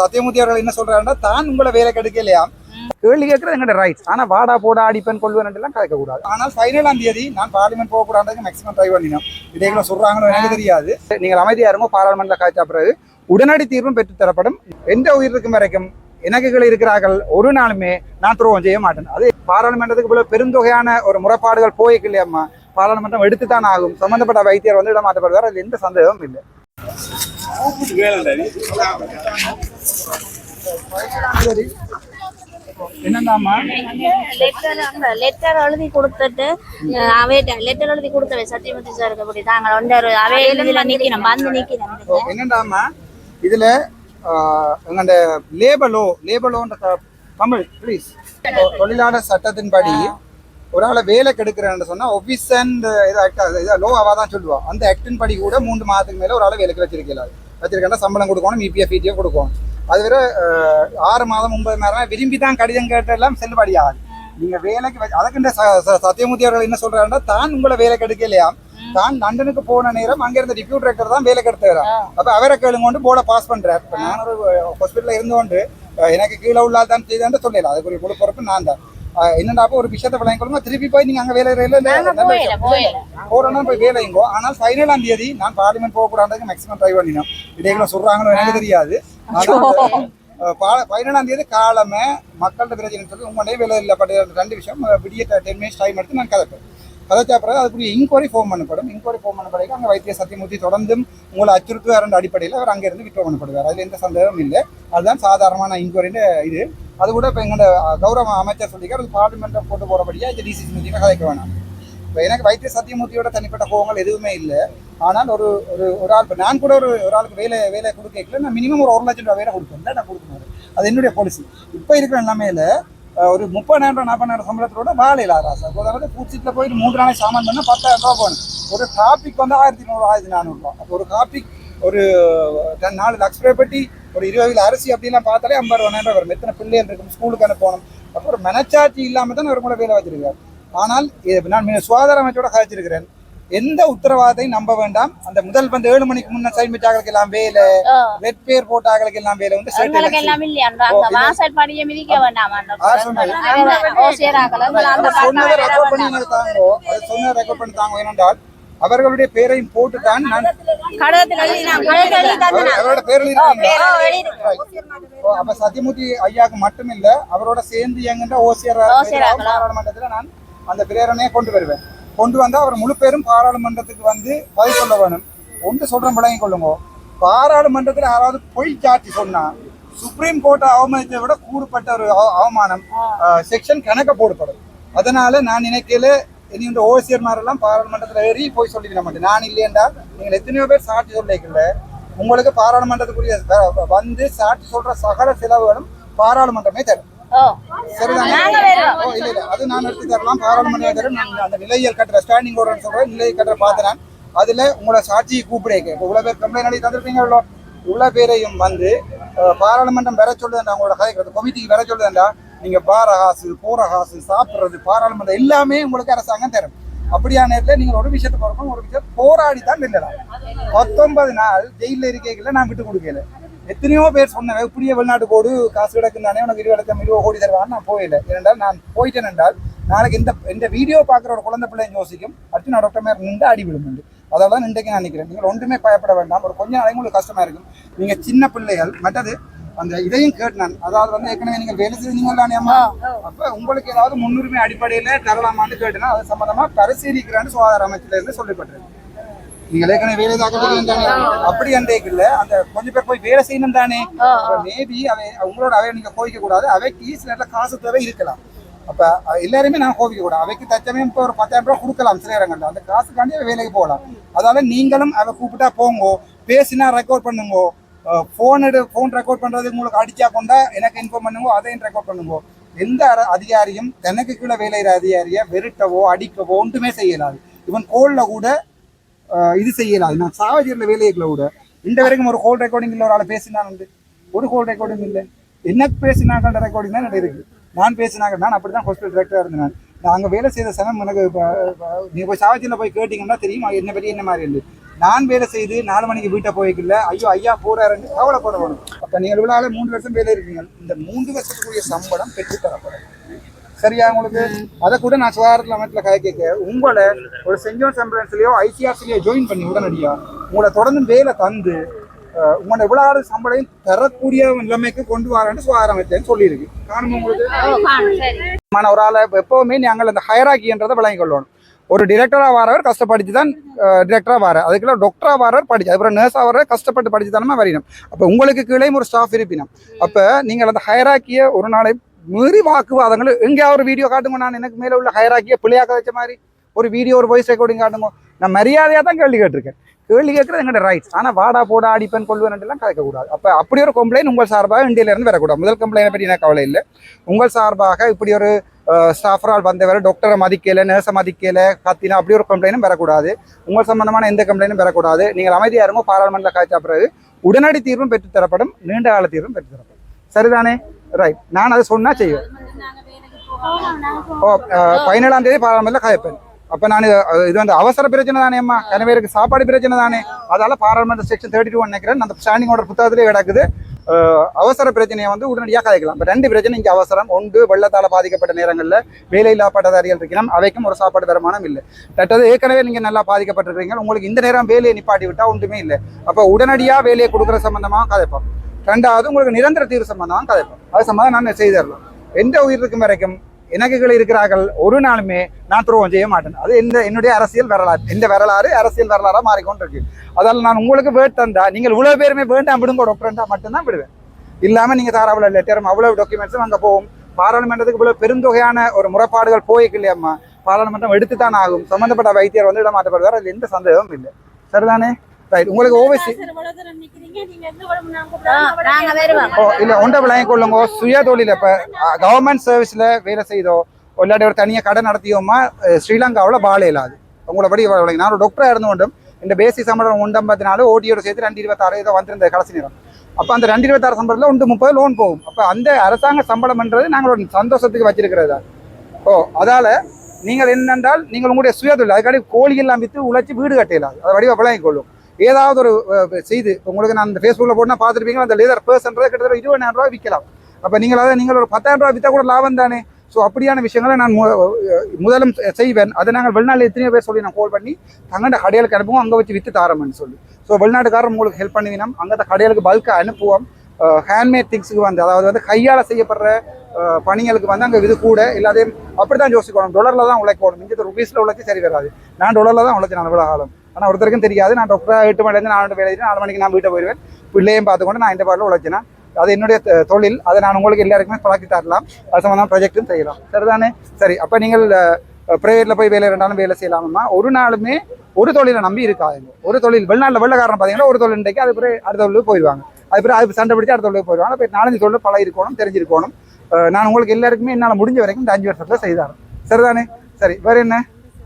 சத்தியமூர்த்தி அவர்கள் என்ன சொல்றாருன்னா தான் உங்களை வேலை கெடுக்கலையா கேள்வி கேட்கறது எங்கட ரைட்ஸ் ஆனா வாடா போடா அடிப்பேன் கொள்வேன் எல்லாம் கதைக்க கூடாது. ஆனால் பதினேழாம் தேதி நான் பார்லிமெண்ட் போக கூடாது மேக்ஸிமம் ட்ரை பண்ணினோம். இதைகளை சொல்றாங்களோ எனக்கு தெரியாது. நீங்கள் அமைதியா இருங்க பார்லிமெண்ட்ல காய்ச்சா பிறகு உடனடி தீர்வும் பெற்று தரப்படும் எந்த உயிர் இருக்கும் வரைக்கும் எனக்கு கீழே இருக்கிறார்கள் ஒரு நாளுமே நான் துரோகம் செய்ய மாட்டேன். அது பாராளுமன்றத்துக்கு இவ்வளவு பெருந்தொகையான ஒரு முறைப்பாடுகள் போய்க்கு இல்லையம்மா. பாராளுமன்றம் எடுத்துத்தான் ஆகும். சம்பந்தப்பட்ட வைத்தியர் வந்து இடமாற்றப்படுவார் அதில் எந்த சந்தேகமும் இல்லை. என்னண்டாமா லெட்டர் எழுதி கொடுத்துட்டு அவையிட்ட லெட்டர் எழுதி கொடுத்தவை சத்தியமூர்த்தி சார் தாங்க வந்து நிக்கணும் வந்து நிக்கணும் என்னண்டாமா இதுல எங்கண்ட லேபலோ லேபலோன்ற தமிழ் ப்ளீஸ் தொழிலாளர் சட்டத்தின்படி ஒரு ஆளை வேலை கெடுக்கிறேன்னு சொன்னா ஒபிஸ் அண்ட் இது ஆக்ட் இது லோ அவா தான் சொல்லுவா. அந்த ஆக்டின் படி கூட மூன்று மாதத்துக்கு மேல ஒரு ஆளை வேலைக்கு வச்சிருக்கலாம் வச்சிருக்கா சம்பளம் கொடுக்கணும் இபிஎஃப் இடிஎஃப் கொடுக்கணும். அது வேற ஆறு மாதம் ஒன்பது மாதம் விரும்பி தான் கடிதம் கேட்டெல்லாம் செல்லுபடியாது நீங்க வேலைக்கு வச்சு- அதுக்கு இந்த ச- ச- சத்தியமூர்த்தி அவர்கள் என்ன சொல்றாருன்னா தான் உங்களை வேலை கெடுக்கலையா தான் லண்டனுக்கு போன நேரம் அங்க இருந்த டிப்யூட் ரெக்டர் தான் வேலை கெடுத்துறான் அப்ப அவரை கேளுங்க கொண்டு போர்டை பாஸ் பண்றாரு. இப்ப நான் ஒரு ஹாஸ்பிட்டல்ல இருந்து கொண்டு அஹ், எனக்கு கீழே உள்ள தான் செய்தான்னு சொல்லல. அதுக்கு ஒரு முழு பொறுப்பு நான் தான். அப்ப ஒரு விஷயத்தை விளங்கி கொடுங்க திருப்பி போய் நீங்க அங்க வேலை போயில போறோம்னா போய் வேலைங்கோ ஆனால் பதினேழாம் தேதி நான் பார்லிமெண்ட் போக கூடாதுக்கு மேக்ஸிமம் ட்ரை பண்ணினோம். இடையில சொல்றாங்களோ எனக்கு தெரியாது. பதினேழாம் தேதி காலமே மக்கள்கிட்ட பிரச்சனை சொல்லி உங்களுடைய வேலை இல்லை. பட் ரெண்டு விஷயம் விடிய டென் மினிட்ஸ் டைம் எடுத்து நான் கதைப்பேன். கதைச்சா பிறகு அதுக்குரிய இன்கொயரி ஃபோன் பண்ணப்படும் இன்கொயரி ஃபோன் பண்ண பிறகு அங்கே வைத்திய சத்தியமூர்த்தி தொடர்ந்தும் உங்களை அச்சுறுத்துவார் என்ற அடிப்படையில் அவர் அங்கேருந்து விட்ரோ பண்ணப்படுவார். அதில் எந்த சந்தேகமும் இல்லை. அதுதான் சாதாரணமான இன்கொயரின்னு இது. அது கூட இப்போ எங்களோட கௌரவ அமைச்சர் சொல்லிக்கார் அது பார்லிமெண்ட்டை போட்டு போகிறபடியா இந்த டிசிசி மீட்டிங்கில் கதைக்க வேணாம். எனக்கு வைத்திய சத்தியமூர்த்தியோட தனிப்பட்ட கோபங்கள் எதுவுமே இல்லை. ஆனால் ஒரு ஒரு ஒரு ஆள் இப்போ நான் கூட ஒரு ஒரு ஆளுக்கு வேலை வேலை கொடுக்கல நான் மினிமம் ஒரு ஒரு லட்சம் ரூபா வேலை கொடுப்பேன். நான் கொடுக்கணும் அது என்னுடைய பாலிசி இப்போ இருக்கிற நிலைமையில ஒரு முப்பதாயிரம் ரூபா நாற்பதாயிரம் சம்பளத்தோட வாழை சார் அதாவது பூச்சிட்டில் போயிட்டு மூன்று நாளைக்கு சாமான் பண்ணால் பத்தாயிரம் ரூபா போகணும். ஒரு காப்பிக்கு வந்து ஆயிரத்தி நூறு ஆயிரத்தி நானூறுரூவா அப்போ ஒரு காப்பிக்கு ஒரு ரெண்டு நாலு ரூபாய் பெட்டி ஒரு இருபது கிலோ அரிசி அப்படிலாம் பார்த்தாலே ஐம்பது ரூபாய் வரும். எத்தனை பிள்ளைகள் இருக்கும் ஸ்கூலுக்கு அனுப்பணும். அப்போ ஒரு மனச்சாட்சி இல்லாமல் தான் ஒரு கூட வேலை வச்சிருக்காரு ஆனால் நான் மிக சுகாதார அமைச்சோட கதைச்சிருக்கிறேன் எந்த உத்தரவாதத்தையும் நம்ப வேண்டாம். அந்த முதல் வந்து ஏழு மணிக்கு முன்ன சைன் வச்சாங்களுக்கு எல்லாம் வேலை ரெட் பேர் போட்டாங்களுக்கு எல்லாம் வேலை வந்து அவங்களுக்கு certain எல்லாம் இல்லையா? அந்த அந்த வாசல் படியை மிதிக்க வேண்டாம். அந்த ஆ, சொன்னது. ஓசியராக்கள் அந்த அது சொன்னதை ரெக்கார்ட் பண்ணி எனக்கு தாங்கோ. அது சொன்னதை ரெக்கார்ட் பண்ணி தாங்கோ. ஏனென்றால் அவர்களுடைய பேரையும் போட்டு தான் நான் அவரோட? ஓ, அப்ப சத்தியமூர்த்தி ஐயாக்கு மட்டும் இல்ல அவரோட சேர்ந்து இயங்குகின்ற ஓசியர். பாராளுமன்றத்துல நான் அந்த பிரேரணையை கொண்டு வருவேன். கொண்டு வந்தா அவர் முழு பேரும் பாராளுமன்றத்துக்கு வந்து பதில் சொல்ல வேணும். ஒன்று சொல்றேன் விளங்கிக் கொள்ளுங்க. பாராளுமன்றத்துல யாராவது பொய் சாட்சி சொன்னா சுப்ரீம் கோர்ட் அவமானத்தை விட கூறுபட்ட ஒரு அவ- அவமானம் செக்ஷன் கணக்க போடப்படும் அதனால நான் நினைக்கல இனி இந்த ஓசியர்மாரெல்லாம் பாராளுமன்றத்துல ஏறி போய் சொல்லிவிட மாட்டேன். நான் இல்லையென்றா நீங்கள் எத்தனையோ பேர் சாட்சி சொல்லிக்கல உங்களுக்கு பாராளுமன்றத்துக்குரிய வந்து சாட்சி சொல்ற சகல செலவுகளும் பாராளுமன்றமே தரும். அது நான் எடுத்து தரலாம். பாராளுமன்றம் தரும் அந்த நிலையல் கட்டுற ஸ்டாண்டிங் ஆர்டர் சொல்றேன். நிலையல் கட்டுற பார்த்தேன் நான். அதுல உங்களை சாட்சியை கூப்பிடேங்க இப்போ இவ்வளவு பேர் கம்ப்ளைண்ட் அடி தந்திருப்பீங்க இவ்வளோ பேரையும் வந்து பாராளுமன்றம் வர சொல்லுதுண்டா உங்களோட கதைக்கிறது கமிட்டிக்கு வர சொல்லுதுண்டா. நீங்க பார காசு போற காசு சாப்பிடுறது பாராளுமன்றம் எல்லாமே உங்களுக்கு அரசாங்கம் தரும். அப்படியான நேரத்தில் நீங்கள் ஒரு விஷயத்தை பார்க்கணும் ஒரு விஷயம் போராடி தான் வெல்லலாம். பத்தொன்பது நாள் ஜெயிலில் இருக்கைகளை நான் விட்டு கொடுக்கல. எத்தனையோ பேர் சொன்னேன் இப்படியே வெளிநாட்டு போடு காசு கிடக்கும் தானே உனக்கு இருபது கிடக்கம் இருபது கோடி தருவான்னு நான் போயிடல ஏனென்றால் நான் போயிட்டேன் என்றால் நாளைக்கு இந்த இந்த வீடியோ பார்க்குற ஒரு குழந்தை பிள்ளைங்க யோசிக்கும் அடுத்து நான் டாக்டர் மேலே நின்று அடி விழுமுண்டு அதனால தான் இன்றைக்கு நான் நினைக்கிறேன். நீங்கள் ஒன்றுமே பயப்பட வேண்டாம். ஒரு கொஞ்சம் நாளைக்கு உங்களுக்கு கஷ்டமா இருக்கும். நீங்கள் சின்ன பிள்ளைகள் மற்றது அந்த இதையும் கேட்டான் அதாவது வந்து ஏற்கனவே நீங்கள் வேலை செய்தீங்க தானே அம்மா? அப்போ உங்களுக்கு ஏதாவது முன்னுரிமை அடிப்படையில் தரலாமான்னு கேட்டுனா அது சம்மந்தமாக பரிசீலிக்கிறான்னு சுகாதார அமைச்சர்ல இருந்து சொல்லப்பட்டிருக்கு. நீங்க ஏற்கனவே வேலை தாக்கல் தானே அப்படி அன்றைக்கு இல்ல. அந்த கொஞ்சம் பேர் போய் வேலை செய்யணும் தானே. மேபி அவை உங்களோட அவை நீங்க கோவிக்க கூடாது. அவைக்கு சில நேரத்துல காசு தேவை இருக்கலாம். அப்ப எல்லாருமே நான் கோவிக்க கூடாது. அவைக்கு தச்சமே இப்போ ஒரு பத்தாயிரம் ரூபாய் கொடுக்கலாம் சில இடங்கள்ல. அந்த காசுக்காண்டி அவ வேலைக்கு போகலாம். அதனால நீங்களும் அவ கூப்பிட்டா போங்கோ. பேசினா ரெக்கார்ட் பண்ணுங்கோ. ஃபோன் எடு ஃபோன் ரெக்கார்ட் பண்றதுக்கு உங்களுக்கு அடிச்சா கொண்டா எனக்கு இன்ஃபார்ம் பண்ணுங்க அதையும் ரெக்கார்ட் பண்ணுங்க. எந்த அதிகாரியும் தனக்கு கீழே வேலை செய்கிற அதிகாரியை வெறுட்டவோ அடிக்கவோ ஒன்றுமே செய்யலாது. இவன் கோல்ல கூட இது செய்யலாது நான் சாவஜியில் வேலையில கூட. இந்த வரைக்கும் ஒரு ஹோல் ரெக்கார்டிங் இல்லை ஒரு ஆள் பேசினான் உண்டு. ஒரு ஹோல் ரெக்கார்டிங் இல்லை. என்ன பேசினாங்கன்ற ரெக்கார்டிங் தான் இருக்கு நான் பேசினாங்க நான் அப்படி தான் ஹாஸ்பிட்டல் டிரெக்டராக இருந்தேன் நான். அங்கே வேலை செய்த சனம் எனக்கு இப்போ நீ போய் சாவஜியில் போய் கேட்டிங்கன்னா தெரியும் என்ன பெரிய என்ன மாதிரி இருந்து நான் வேலை செய்து நாலு மணிக்கு வீட்டை போய்க்கல. ஐயோ ஐயா போறாருன்னு கவலைப்பட வேணும் அப்போ நீங்கள் இவ்வளவு மூன்று வருஷம் வேலை இருக்கீங்க. இந்த மூன்று வருஷத்துக்குரிய சம்பளம் பெற்றுத்தரப்படும். சரியா உங்களுக்கு? அதை கூட நான் சுகாதாரத்தில் அமைப்பில் கதை கேட்க உங்களை ஒரு செஞ்சோன் சம்பளன்ஸ்லயோ ஐசிஆர்சிலையோ ஜாயின் பண்ணி உடனடியா உங்களை தொடர்ந்து வேலை தந்து அஹ், உங்களோட இவ்வளவு சம்பளம் தரக்கூடிய நிலைமைக்கு கொண்டு வரேன்னு சுகாதார அமைச்சர் சொல்லியிருக்கு. காணுமா உங்களுக்கு? மான ஒரு ஆளை எப்பவுமே நாங்கள் அந்த ஹயராக்கின்றதை விளங்கி கொள்ளணும். ஒரு டிரெக்டராக வரவர் கஷ்டப்படிச்சு தான் டிரெக்டராக வர அதுக்குள்ள டாக்டராக வரவர் படிச்சு அதுக்கப்புறம் நர்ஸாக வர கஷ்டப்பட்டு படிச்சு தானே வரணும் அப்போ உங்களுக்கு கீழே ஒரு ஸ்டாஃப் இருப்பினும். அப்போ நீங்கள் அந்த ஹயராக்கிய ஒரு நாளை மீறி வாக்குவாதங்கள். எங்கேயாவது ஒரு வீடியோ காட்டுங்க நான் எனக்கு மேலே உள்ள ஹயராக்கிய பிள்ளையாக்க வச்ச மாதிரி ஒரு வீடியோ ஒரு வாய்ஸ் ரெக்கார்டிங் காட்டுங்க. நான் மரியாதையாக தான் கேள்வி கேட்டிருக்கேன். கேள்வி கேட்கறது எங்களோட ரைட்ஸ் ஆனால் வாடா போடா அடிப்பேன் கொள்வேன் கேட்கக்கூடாது அப்போ அப்படி ஒரு கம்ப்ளைண்ட் உங்கள் சார்பாக இந்தியிலேருந்து வரக்கூடாது. முதல் கம்ப்ளைண்ட் பற்றி எனக்கு கவலை இல்லை. உங்கள் சார்பாக இப்படி ஒரு ஸ்டாஃபரால் வந்தவர் டாக்டரை மதிக்கலை நர்ஸை மதிக்கலை கத்தினா அப்படி ஒரு கம்ப்ளைண்ட்டும் வரக்கூடாது. உங்கள் சம்பந்தமான எந்த கம்ப்ளைண்டும் வரக்கூடாது. நீங்கள் அமைதியாக இருங்க பாராளுமன்றத்தில் காய்ச்சா பிறகு உடனடி தீர்வும் பெற்றுத்தரப்படும் நீண்ட கால தீர்வும் பெற்றுத்தரப்படும் சரிதானே? ரைட் நான் அதை சொன்னா செய்வேன். ஓ பதினேழாம் தேதி பாராளுமன்றத்தில் காய்ப்பேன். அப்போ நான் இது வந்து அவசர பிரச்சனை தானே அம்மா. கனவேருக்கு சாப்பாடு பிரச்சனை தானே. அதால பாராளுமன்ற செக்ஷன் தேர்ட்டி டூ நினைக்கிறேன். அந்த ஸ்டாண்டிங் ஆர்டர் புத்தகத்திலே கிடக்குது. அவசர பிரச்சனையை வந்து உடனடியாக கதைக்கலாம் இப்போ ரெண்டு பிரச்சனை இங்கே அவசரம். ஒன்று வெள்ளத்தால் பாதிக்கப்பட்ட நேரங்களில் வேலையில்லா பட்டதாரிகள் இருக்கணும் அவைக்கும் ஒரு சாப்பாடு வருமானம் இல்லை. தட்டது ஏற்கனவே நீங்கள் நல்லா பாதிக்கப்பட்டிருக்கீங்க உங்களுக்கு இந்த நேரம் வேலையை நிப்பாட்டி விட்டால் ஒன்றுமே இல்லை. அப்போ உடனடியாக வேலையை கொடுக்குற சம்பந்தமாக கதைப்போம். ரெண்டாவது உங்களுக்கு நிரந்தர தீர்வு சம்பந்தமாக கதைப்போம் அது சம்பந்தம் நான் செய்திடலாம் எந்த உயிர் இருக்கும் வரைக்கும் இணக்குகள் இருக்கிறார்கள் ஒரு நாளுமே நான் துரோகம் செய்ய மாட்டேன். அது இந்த என்னுடைய அரசியல் வரலாறு இந்த வரலாறு அரசியல் வரலாறாக மாறிக்கொண்டு இருக்கு. அதால் நான் உங்களுக்கு வேட் தந்தா நீங்கள் இவ்வளோ பேருமே வேண்டாம் விடுங்க டாக்டர்ண்டா மட்டும்தான் விடுவேன். இல்லாமல் நீங்கள் தார லெட்டரும் அவ்வளோ டாக்குமெண்ட்ஸும் அங்கே போகும். பாராளுமன்றத்துக்கு இவ்வளோ பெருந்தொகையான ஒரு முறைப்பாடுகள் போயிருக்கு இல்லையம்மா பாராளுமன்றம் எடுத்து தான் ஆகும். சம்மந்தப்பட்ட வைத்தியர் வந்து இடமாற்றப்படுவார் அதில் எந்த சந்தேகமும் இல்லை. சரிதானே? ரைட் உங்களுக்கு வருவோம். ஓ இல்ல ஒன்றை விளங்கிக் கொள்ளுங்க. சுய தொழில் இப்ப கவர்மெண்ட் சர்வீஸ்ல வேலை செய்தோ இல்லாட்டி ஒரு தனியாக கடை நடத்தியோமா ஸ்ரீலங்காவுல வாழ இல்லாது உங்களோட படி விளங்கி நான் ஒரு டாக்டரா இருந்து கொண்டும் இந்த பேசிக் சம்பளம் ஒன்று ஐம்பத்தி நாலு ஓடியோட சேர்த்து ரெண்டு இருபத்தாறு ஏதோ வந்திருந்த கடைசி நேரம். அப்ப அந்த ரெண்டு இருபத்தாறு சம்பளத்துல ஒன்று முப்பது லோன் போகும். அப்ப அந்த அரசாங்க சம்பளம்ன்றது நாங்கள் ஒரு சந்தோஷத்துக்கு வச்சிருக்கிறதா? ஓ அதால நீங்கள் என்னென்றால் நீங்கள் உங்களுடைய சுயதொழில் அதுக்காடி கோழி எல்லாம் வித்து உழைச்சி வீடு கட்டலாம் அதை வடிவ விளங்கிக் கொள்ளும் ஏதாவது ஒரு செய்து உங்களுக்கு நான் இந்த ஃபேஸ்புக்கில் போட்டு பார்த்துருப்பீங்க அந்த லேதர் பர்சன்றது கிட்டத்தட்ட இருபதாயிரம் ரூபாய் விற்கலாம். அப்போ நீங்கள் அதை நீங்கள் ஒரு பத்தாயிரம் ரூபாய் விற்றா கூட லாபம் தானே? ஸோ அப்படியான விஷயங்களை நான் மு- முதலும் செய்வேன். அதை நாங்கள் வெளிநாட்டில் எத்தனையோ பேர் சொல்லி நான் கால் பண்ணி தங்கண்ட கடைகளுக்கு அனுப்புவோம். அங்கே வச்சு விற்று தாரம்னு சொல்லி. ஸோ வெளிநாட்டுக்காரர் உங்களுக்கு ஹெல்ப் பண்ணுவீனம் அங்கே அந்த கடைகளுக்கு பல்காக அனுப்புவோம். ஹேண்ட்மேட் திங்ஸுக்கு வந்து அதாவது வந்து கையால் செய்யப்படுற பணிகளுக்கு வந்து அங்கே இது கூட இல்லாதே அப்படி தான் யோசிக்கணும். டொலரில் தான் உழைக்கணும். இங்கே ருபீஸில் உழைச்சி சரி வராது. நான் டொலரில் தான் உழைச்சி நான் இவ்வளோ ஆளும் ஆனால் ஒருத்தருக்கும் தெரியாது. நான் டாக்டர் எட்டு மணிலேருந்து நாலு வேலை நாலு மணிக்கு நான் வீட்டை போயிடுவேன் பிள்ளையும் பார்த்துக்கொண்டு நான் இந்த பாட்டில் உழைச்சினேன் அது என்னுடைய தொழில். அதை நான் உங்களுக்கு எல்லாருக்குமே பழக்கி தரலாம். அது சம்மந்தம் ப்ராஜெக்ட்டும் செய்யலாம். சரிதானே? சரி அப்போ நீங்கள் ப்ரைவேட்டில் போய் வேலை ரெண்டாலும் வேலை செய்யலாமா? ஒரு நாளுமே ஒரு தொழிலை நம்பி இருக்காதுங்க. ஒரு தொழில் வெளிநாட்டில் வெள்ளக்காரன் பார்த்தீங்கன்னா ஒரு தொழில் இன்றைக்கு அது பிறகு அடுத்த தொழிலுக்கு போயிடுவாங்க அது பிறகு அது சண்டை பிடிச்சி அடுத்த தொழிலுக்கு போயிடுவாங்க இப்போ நாலஞ்சு தொழில் பல இருக்கணும் தெரிஞ்சிருக்கணும் நான் உங்களுக்கு எல்லாருக்குமே என்னால் முடிஞ்ச வரைக்கும் இந்த அஞ்சு வருஷத்தில் செய்தாரன் சரிதானே? சரி வேறு என்ன?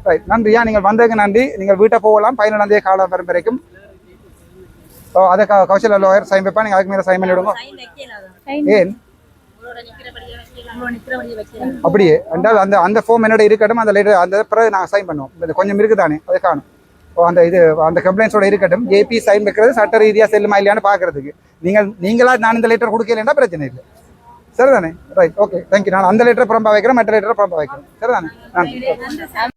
ரைட் நன்றியா நீங்கள் வந்ததுக்கு நன்றி. நீங்கள் வீட்டை போகலாம். பதினேழாம் தேதி காலம் வரும் வரைக்கும். ஓ அதை க கௌசல்யா லோயர் சைன் வைப்பா நீங்கள் அதுக்கு மேலே சைன் பண்ணி விடுங்க. ஏன்? அப்படியே. என்றால் அந்த அந்த ஃபார்ம் என்னோட இருக்கட்டும் அந்த லெட்டர் அந்த பிறகு நாங்கள் சைன் பண்ணுவோம். இது கொஞ்சம் இருக்குதானே? அதை காணும். ஓ அந்த இது அந்த கம்ப்ளைண்ட்ஸோட இருக்கட்டும். ஜேபி சைன் வைக்கிறது சட்ட ரீதியாக செல்லுமா இல்லையான்னு பார்க்கறதுக்கு நீங்கள் நீங்களா நான் இந்த லெட்டர் கொடுக்கலன்னா பிரச்சனை இல்லை. சரிதானே? ரைட் ஓகே தேங்க்யூ நான் அந்த லெட்டர் புறம்பா வைக்கிறேன் மற்ற லெட்டரை புறம்பா வைக்கிறேன். சரிதானே? நன்றி.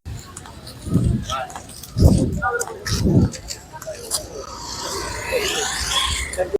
どうぞ。